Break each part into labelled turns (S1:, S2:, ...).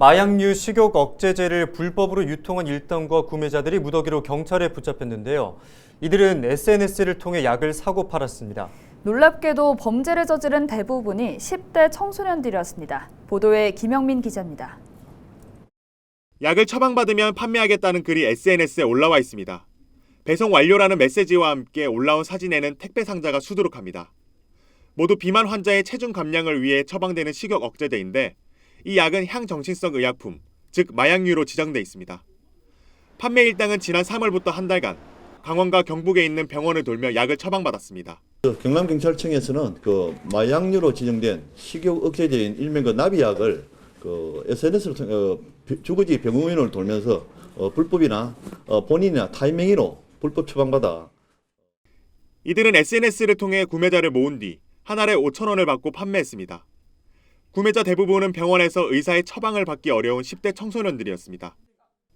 S1: 마약류 식욕 억제제를 불법으로 유통한 일당과 구매자들이 무더기로 경찰에 붙잡혔는데요. 이들은 SNS를 통해 약을 사고 팔았습니다.
S2: 놀랍게도 범죄를 저지른 대부분이 10대 청소년들이었습니다. 보도에 김영민 기자입니다.
S3: 약을 처방받으면 판매하겠다는 글이 SNS에 올라와 있습니다. 배송 완료라는 메시지와 함께 올라온 사진에는 택배 상자가 수두룩합니다. 모두 비만 환자의 체중 감량을 위해 처방되는 식욕 억제제인데 이 약은 향정신성 의약품, 즉 마약류로 지정돼 있습니다. 판매 일당은 지난 3월부터 한 달간 강원과 경북에 있는 병원을 돌며 약을 처방받았습니다.
S4: 그 경남 경찰청에서는 그 마약류로 지정된 식욕 억제제인 일명 그 나비약을 그 SNS를 통해 어, 비- 주거지 병원을 돌면서 어, 불법이나 어, 본인이나 타이밍으로 불법 처방받아
S3: 이들은 SNS를 통해 구매자를 모은 뒤 한 알에 5천 원을 받고 판매했습니다. 구매자 대부분은 병원에서 의사의 처방을 받기 어려운 10대 청소년들이었습니다.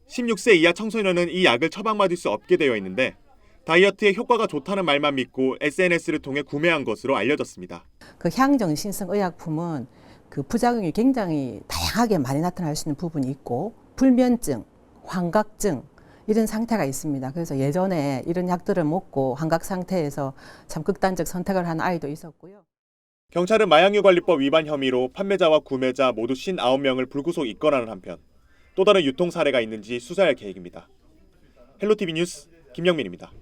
S3: 16세 이하 청소년은 이 약을 처방받을 수 없게 되어 있는데 다이어트에 효과가 좋다는 말만 믿고 SNS를 통해 구매한 것으로 알려졌습니다.
S5: 그 향정신성 의약품은 그 부작용이 굉장히 다양하게 많이 나타날 수 있는 부분이 있고 불면증, 환각증 이런 상태가 있습니다. 그래서 예전에 이런 약들을 먹고 환각 상태에서 참 극단적 선택을 한 아이도 있었고요.
S3: 경찰은 마약류관리법 위반 혐의로 판매자와 구매자 모두 59명을 불구속 입건하는 한편 또 다른 유통 사례가 있는지 수사할 계획입니다. 헬로티비 뉴스 김영민입니다.